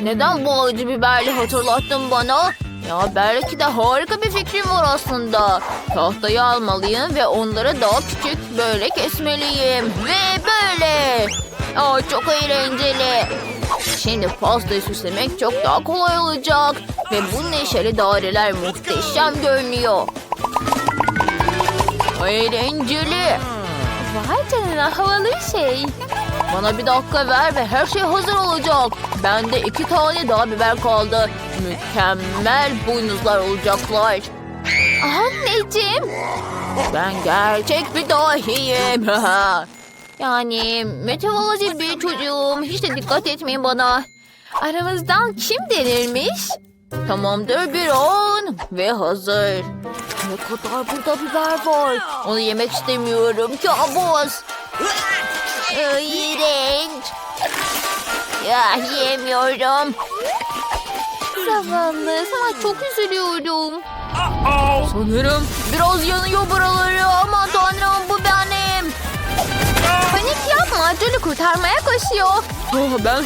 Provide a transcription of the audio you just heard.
Neden bu acı biberli hatırlattın bana? Ya belki de harika bir fikrim var aslında. Tahtayı almalıyım ve onları daha küçük böyle kesmeliyim. Ve böyle. Aa, çok eğlenceli. Şimdi pastayı süslemek çok daha kolay olacak. Ve bu neşeli daireler muhteşem görünüyor. Eğlenceli. Vay canına havalı şey. Bana bir dakika ver ve her şey hazır olacak. Bende iki tane daha biber kaldı. Mükemmel boynuzlar olacaklar. Anneciğim. Ben gerçek bir dahiyim. yani meteoroloji bir çocuğum. Hiç de dikkat etmeyin bana. Aramızdan kim denirmiş? Tamamdır bir on ve hazır. Ne kadar burada biber var. Onu yemek istemiyorum. Kabus. İğrenç. Ya yemiyorum. Zavallı sana çok üzülüyorum. Sanırım biraz yanıyor buraları. Aman tanrım bu benim. Panik yapma. Johnny kurtarmaya koşuyor. ben